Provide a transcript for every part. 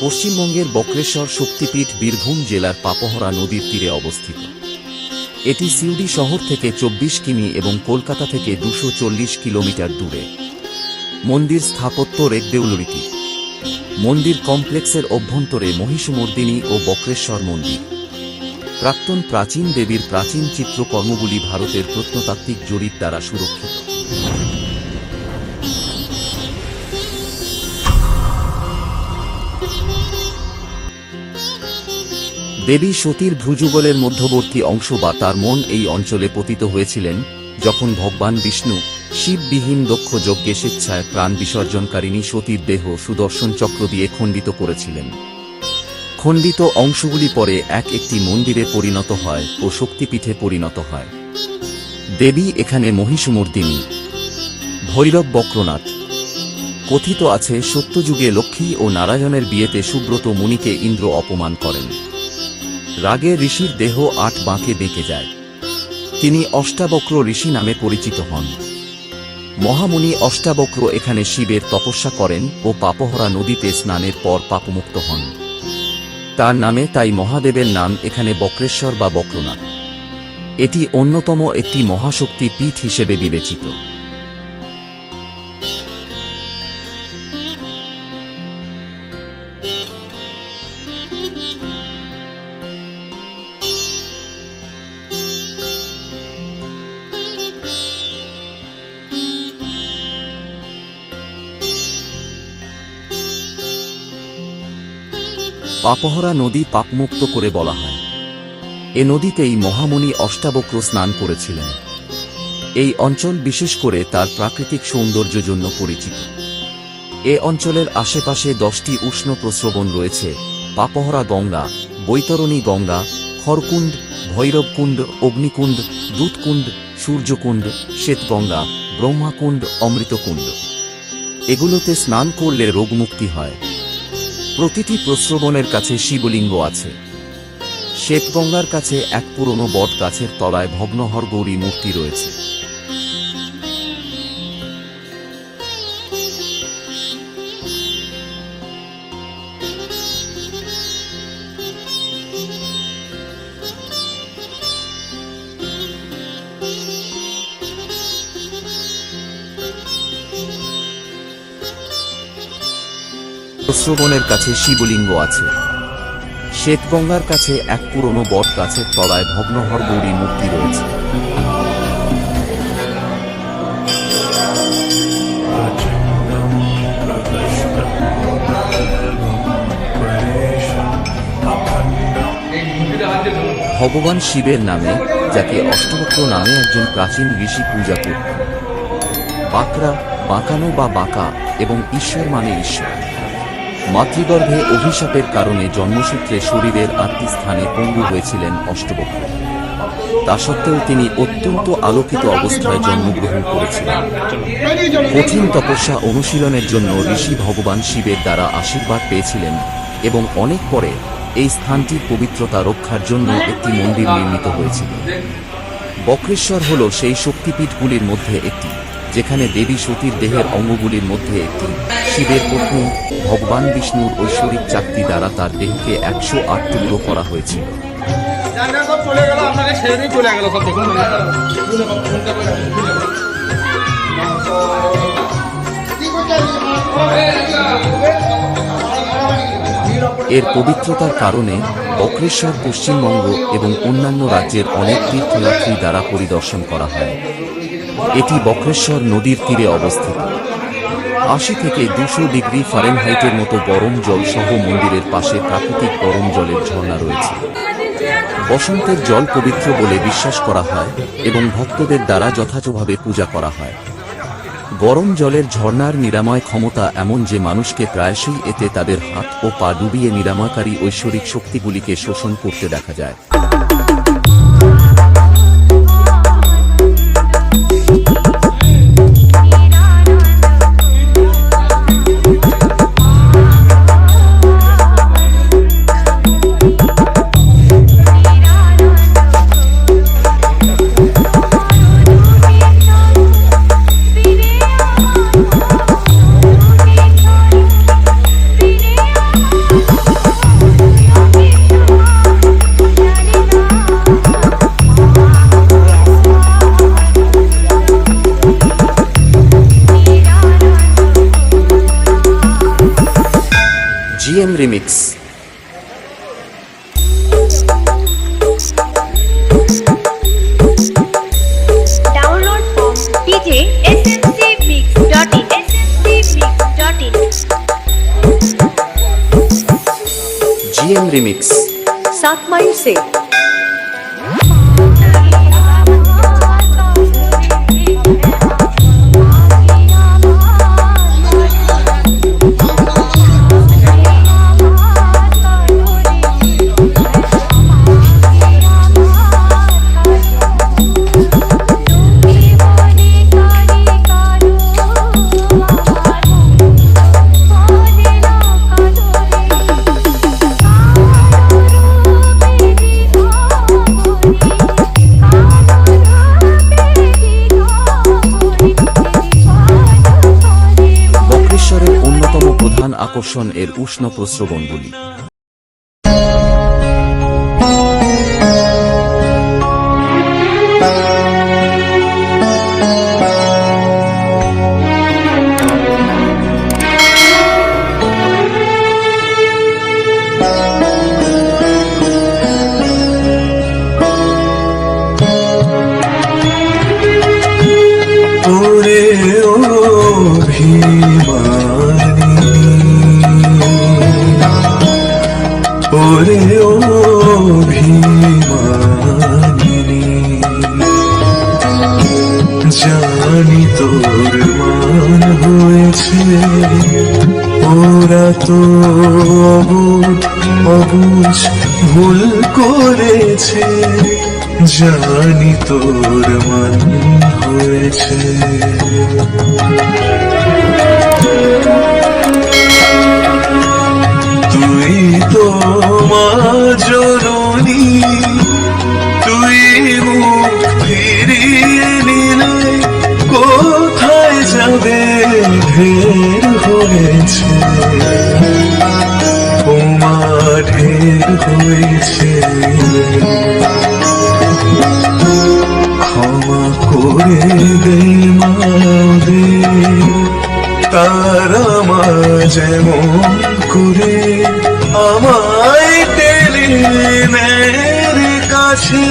পশ্চিমবঙ্গের বক্রেশ্বর শক্তিপীঠ বীরভূম জেলার পাপহরা নদীর তীরে অবস্থিত। এটি সিউড়ি শহর থেকে চব্বিশ কিমি এবং কলকাতা থেকে দুশো কিলোমিটার দূরে। মন্দির স্থাপত্য রেগদেউলরীতি। মন্দির কমপ্লেক্সের অভ্যন্তরে মহিষমর্দিনী ও বক্রেশ্বর মন্দির। প্রাক্তন প্রাচীন দেবীর প্রাচীন চিত্রকর্মগুলি ভারতের প্রত্নতাত্ত্বিক জরিপ দ্বারা সুরক্ষিত। দেবী সতীর ভ্রুযুগলের মধ্যবর্তী অংশ বা তার মন এই অঞ্চলে পতিত হয়েছিলেন যখন ভগবান বিষ্ণু শিববিহীন দক্ষ যজ্ঞে স্বেচ্ছায় প্রাণ বিসর্জনকারিণী সতীর দেহ সুদর্শন চক্র দিয়ে খণ্ডিত করেছিলেন। খণ্ডিত অংশগুলি পরে এক একটি মন্দিরে পরিণত হয় ও শক্তিপীঠে পরিণত হয়। দেবী এখানে মহিষমর্দিনী ভৈরব বক্রনাথ, কথিত আছে সত্যযুগে লক্ষ্মী ও নারায়ণের বিয়েতে সুব্রত মুনিকে ইন্দ্র অপমান করেন। রাগে ঋষির দেহ আট বাঁকে বেঁকে যায়। তিনি অষ্টাবক্র ঋষি নামে পরিচিত হন। মহামুনি অষ্টাবক্র এখানে শিবের তপস্যা করেন ও পাপহরা নদীতে স্নানের পর পাপমুক্ত হন। তার নামে তাই মহাদেবের নাম এখানে বক্রেশ্বর বা বক্রনাথ। এটি অন্যতম একটি মহাশক্তি পীঠ হিসেবে বিবেচিত। পাপহরা নদী পাপমুক্ত করে বলা হয়। এ নদীতেই মহামণি অষ্টাবক্র স্নান করেছিলেন। এই অঞ্চল বিশেষ করে তার প্রাকৃতিক সৌন্দর্য জন্য পরিচিত। এ অঞ্চলের আশেপাশে দশটি উষ্ণ প্রস্রবণ রয়েছে, পাপহরা গঙ্গা, বৈতরণী গঙ্গা, খড়কুণ্ড, ভৈরবকুণ্ড, অগ্নিকুণ্ড, দুধকুণ্ড, সূর্যকুণ্ড, শ্বেতগঙ্গা, ব্রহ্মাকুণ্ড, অমৃতকুণ্ড। এগুলোতে স্নান করলে রোগমুক্তি হয়। প্রতিটি প্রশ্রবণের কাছে শিবলিঙ্গ আছে। শ্বেতগঙ্গার কাছে এক পুরনো বট গাছের তলায় ভগ্নহর গৌরী মূর্তি রয়েছে। প্রস্রবণের কাছে শিবলিঙ্গ আছে। শ্বেতগঙ্গার কাছে এক পুরনো বট গাছের তলায় ভগ্নহর গৌরী মূর্তি রয়েছে। ভগবান শিবের নামে, যাকে অষ্টবক্র নামে একজন প্রাচীন ঋষি পূজা করত বাঁকড়া, বাঁকানো বা বাঁকা এবং ঈশ্বর মানে ঈশ্বর। মাতৃগর্ভে অভিশাপের কারণে জন্মসূত্রে শরীরের আটটি স্থানে পঙ্গু হয়েছিলেন অষ্টবক্র। তা সত্ত্বেও তিনি অত্যন্ত আলোকিত অবস্থায় জন্মগ্রহণ করেছিলেন। কঠিন তপস্যা অনুশীলনের জন্য ঋষি ভগবান শিবের দ্বারা আশীর্বাদ পেয়েছিলেন এবং অনেক পরে এই স্থানটির পবিত্রতা রক্ষার জন্য একটি মন্দির নির্মিত হয়েছিল। বক্রেশ্বর হল সেই শক্তিপীঠগুলির মধ্যে একটি। যেখানে দেবী সতীর দেহের অঙ্গগুলির মধ্যে একটি, শিবের পত্নী ভগবান বিষ্ণুর ঐশ্বরিক চাকতি দ্বারা তার দেহকে একশো আট টুকরো করা হয়েছিল। এর পবিত্রতার কারণে বক্রেশ্বর পশ্চিমবঙ্গ এবং অন্যান্য রাজ্যের অনেক তীর্থযাত্রী দ্বারা পরিদর্শন করা হয়। এটি বক্রেশ্বর নদীর তীরে অবস্থিত। আশি থেকে দুশো ডিগ্রি ফারেনহাইটের মতো গরম জল সহ মন্দিরের পাশে প্রাকৃতিক গরম জলের ঝর্ণা রয়েছে। বসন্তের জল পবিত্র বলে বিশ্বাস করা হয় এবং ভক্তদের দ্বারা যথাযথভাবে পূজা করা হয়। গরম জলের ঝর্ণার নিরাময় ক্ষমতা এমন যে মানুষকে প্রায়শই এতে তাদের হাত ও পা ডুবিয়ে নিরাময়কারী ঐশ্বরিক শক্তিগুলিকে শোষণ করতে দেখা যায়। M remix download GM remix सात माइल से আকর্ষণ এর উষ্ণ প্রস্রবণগুলি। ওরে ও ভিমানি জানি তোর মান হয়েছে, ওরা তো অবুধ অবুঝ ভুল করেছে, জানি তোর মান হয়েছে। তুই তো মা জননী, তুই মুখ ফিরিয়ে নিলে কোথায় যাবে ঢের হয়েছে? ওমা ঢের হয়েছে। ক্ষমা করে দে মা তারা মা যেমন করে আমায় তেলি নের কাছে।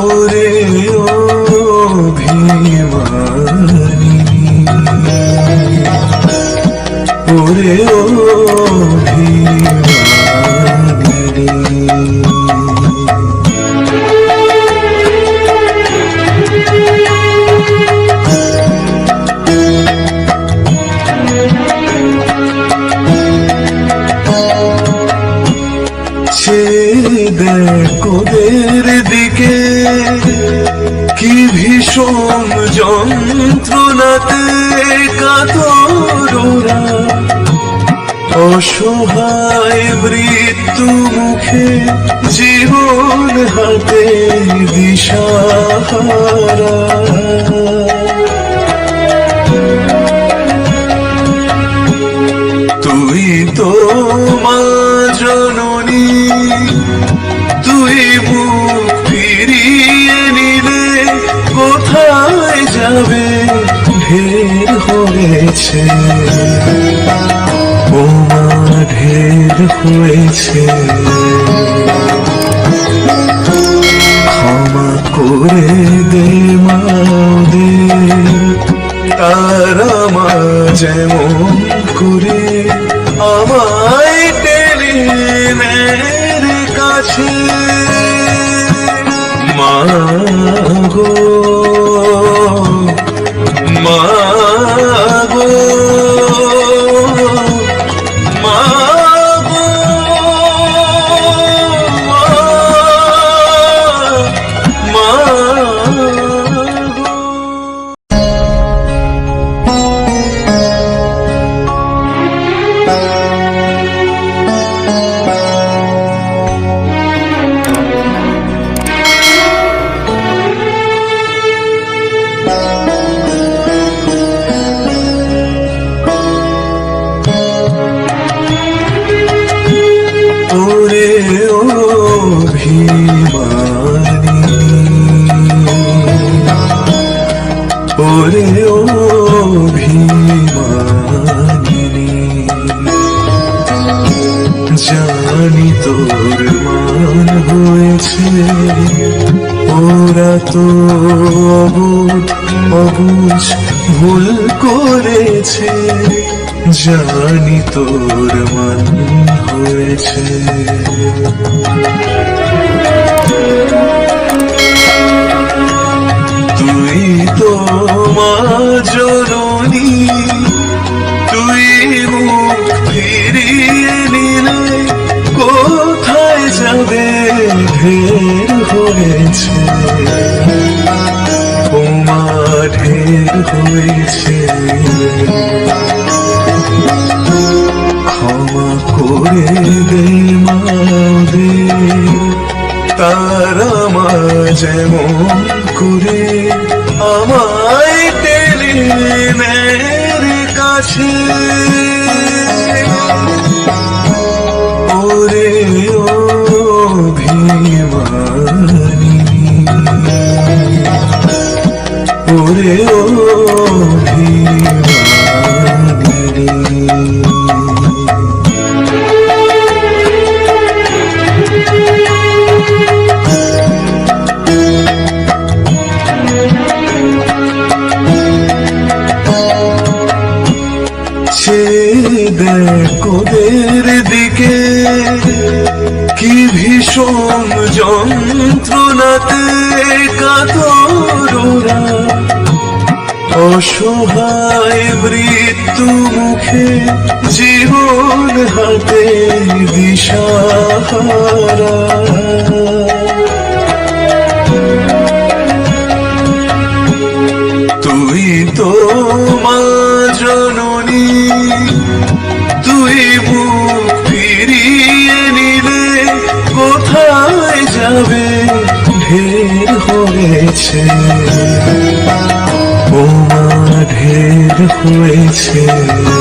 ওরে ও চেয়ে দেখ ওদের দিকে কি ভীষণ যন্ত্রণাতে কাতর অসহায় মৃত্যু মুখে জীবন হাতে দিশাহারা। হয়েছে ও ঢের হয়েছে। তোর মান হয়েছে। ওরা তো অবুধ, অবুঝ ভুল করেছে। জানি তোর মান হয়েছে। তুই তো মা জননী। হয়েছে ক্ষমা করে দে মাদে তারা মা যেমন করে আমায় টেনে কাছে। ওরে ও ভিমানি ওরে ও ভিমানি চেয়ে দেখ ওদের দিকে কি ভীষণ যন্ত্রণাতে কাতরা অসহায় মৃত্যু মুখে জীবন হাতে দিশাহারা। তুই তো মা জননী, তুই মুখ ফিরিয়ে নিলে কোথায় যাবে? ঢের হয়েছে। হয়েছে